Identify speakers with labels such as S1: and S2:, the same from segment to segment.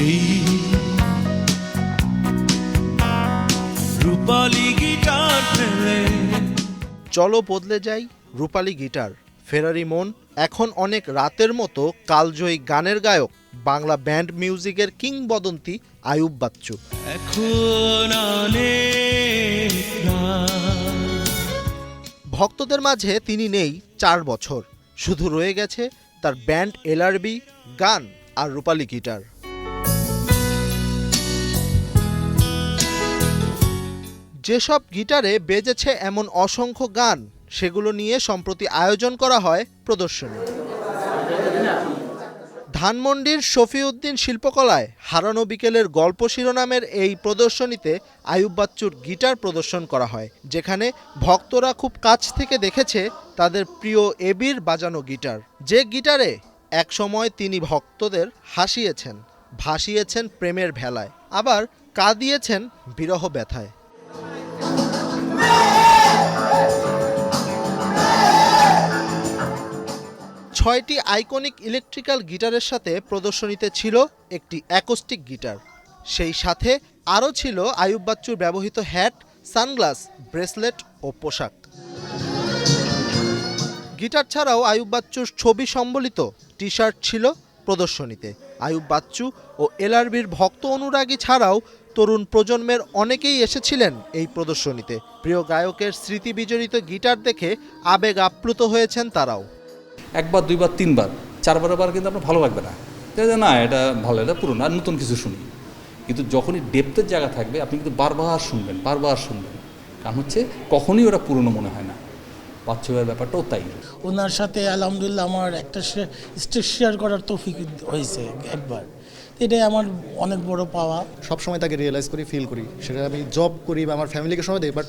S1: এই রূপালি গিটার ফেলে।
S2: চলো বদলে যাই রূপালী গিটার ফেরারি মন এখন অনেক রাতের মতো কালজয়ী গানের গায়ক বাংলা ব্যান্ড মিউজিকের কিংবদন্তি আয়ুব বাচ্চু।
S1: এখন
S2: ভক্তদের মাঝে তিনি নেই চার বছর। শুধু রয়ে গেছে তার ব্যান্ড এলআরবি গান আর রূপালী গিটার। যেসব গিটারে বেজেছে এমন অসংখ্য গান, সেগুলো নিয়ে সম্প্রতি আয়োজন করা হয় প্রদর্শনী। ধানমন্ডির শফিউদ্দিন শিল্পকলায় হারানো বিকেলের গল্প শিরোনামের এই প্রদর্শনীতে আয়ুব বাচ্চুর গিটার প্রদর্শন করা হয়, যেখানে ভক্তরা খুব কাছ থেকে দেখেছে তাদের প্রিয় এবির বাজানো গিটার। যে গিটারে একসময় তিনি ভক্তদের হাসিয়েছেন, ভাসিয়েছেন প্রেমের ভেলায়, আবার কাঁদিয়েছেন বিরহ ব্যথায়। ছয়টি আইকনিক ইলেকট্রিক্যাল গিটারের সাথে প্রদর্শনীতে ছিল একটি অ্যাকোস্টিক গিটার। সেই সাথে আরও ছিল আয়ুব বাচ্চুর ব্যবহৃত হ্যাট, সানগ্লাস, ব্রেসলেট ও পোশাক। গিটার ছাড়াও আয়ুব বাচ্চুর ছবি সম্বলিত টি শার্ট ছিল প্রদর্শনীতে। আয়ুব বাচ্চু ও এলআরবির ভক্ত অনুরাগী ছাড়াও তরুণ প্রজন্মের অনেকেই এসেছিলেন এই প্রদর্শনীতে। প্রিয় গায়কের স্মৃতি বিজড়িত গিটার দেখে আবেগ আপ্লুত হয়েছেন তারাও।
S3: একবার দুইবার তিনবার চারবার বার কিন্তু আপনার ভালো লাগবে না। না এটা ভালো এটা পুরনো আর নতুন কিছু শুনি। কিন্তু যখনই ডেপথের জায়গা থাকবে আপনি কিন্তু বারবার শুনবেন বারবার শুনবেন। কারণ হচ্ছে কখনই ওটা পুরনো মনে হয় না। বাচ্চাদের ব্যাপারটাও তাই।
S4: ওনার সাথে আলহামদুলিল্লাহ আমার একটা স্টেজ শেয়ার করার তৌফিক হয়েছে একবার। এটাই আমার অনেক বড় পাওয়া।
S5: সবসময় তাকে রিয়েলাইজ করি ফিল করি। সেটা আমি জব করি বা আমার ফ্যামিলিকে সময় দিই বাট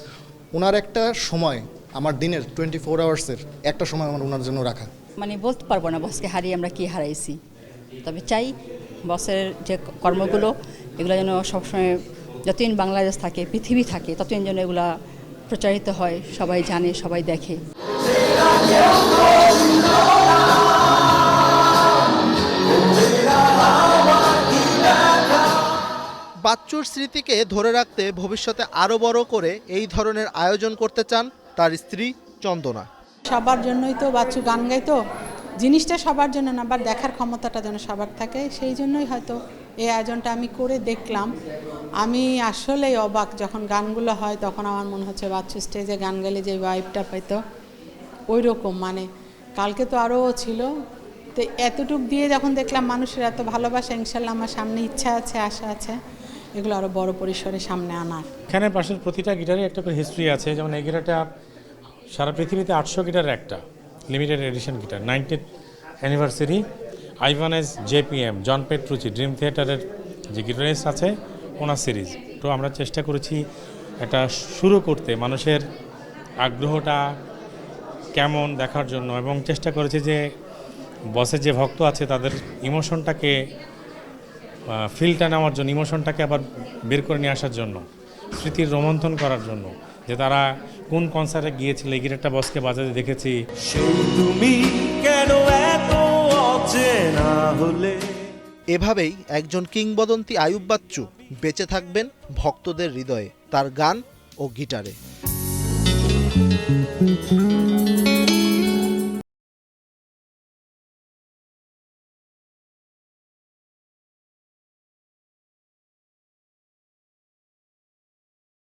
S5: ওনার একটা সময় আমার দিনের টোয়েন্টি ফোর আওয়ার্সের একটা সময় আমার ওনার জন্য রাখা।
S6: মানে বলতে পারব না বসকে হারিয়ে আমরা কি হারাইছি। তবে চাই বসের যে কর্মগুলো এগুলো যেন সবসময় যতদিন বাংলাদেশ থাকে পৃথিবী থাকে ততদিন যেন এগুলা প্রচারিত হয় সবাই জানে সবাই দেখে।
S2: বাচ্চুর স্মৃতিকে ধরে রাখতে ভবিষ্যতে আরও বড় করে এই ধরনের আয়োজন করতে চান তার স্ত্রী চন্দনা।
S7: সবার জন্যই তো, বাচ্চু গান গাইতো জিনিসটা সবার জন্য না, আবার দেখার ক্ষমতাটা যেন সবার থাকে, সেই জন্যই হয়তো এই আয়োজনটা আমি করে দেখলাম। আমি আসলেই অবাক, যখন গানগুলো হয়, তখন আমার মনে হচ্ছে, বাচ্চু স্টেজে গান গেলে যে ভাইবটা পেতো ওই রকম মানে কালকে তো আরও ছিল। তো এতটুক দিয়ে যখন দেখলাম, মানুষের এত ভালোবাসা, ইনশাল্লাহ আমার সামনে ইচ্ছা আছে, আশা আছে। এগুলো আরও বড় পরিসরে সামনে আনার
S8: এখানে পাশের প্রতিটা গিটারে একটা করে হিস্ট্রি আছে। যেমন এই গিটারটা সারা পৃথিবীতে আটশো গিটারের একটা limited edition guitar nineteen anniversary Ibanez JPM John Petrucci Dream থিয়েটারের যে গিটারিস্ট আছে, ওনার সিরিজ তো আমরা চেষ্টা করেছি এটা শুরু করতে, মানুষের আগ্রহটা কেমন দেখার জন্য। এবং চেষ্টা করেছি যে বসের যে ভক্ত আছে, তাদের ইমোশনটাকে ফিলটা নেওয়ার জন্য ইমোশনটাকে আবার বের করে নিয়ে আসার জন্য, স্মৃতির রোমন্থন করার জন্য, যে তারা কোন কনসার্টে গিয়েছিল, এই বসকে বাজাতে দেখেছি
S1: তুমি কেন হলে
S2: এভাবেই একজন কিংবদন্তি আয়ুব বাচ্চু বেঁচে থাকবেন ভক্তদের হৃদয়ে, তার গান ও গিটারে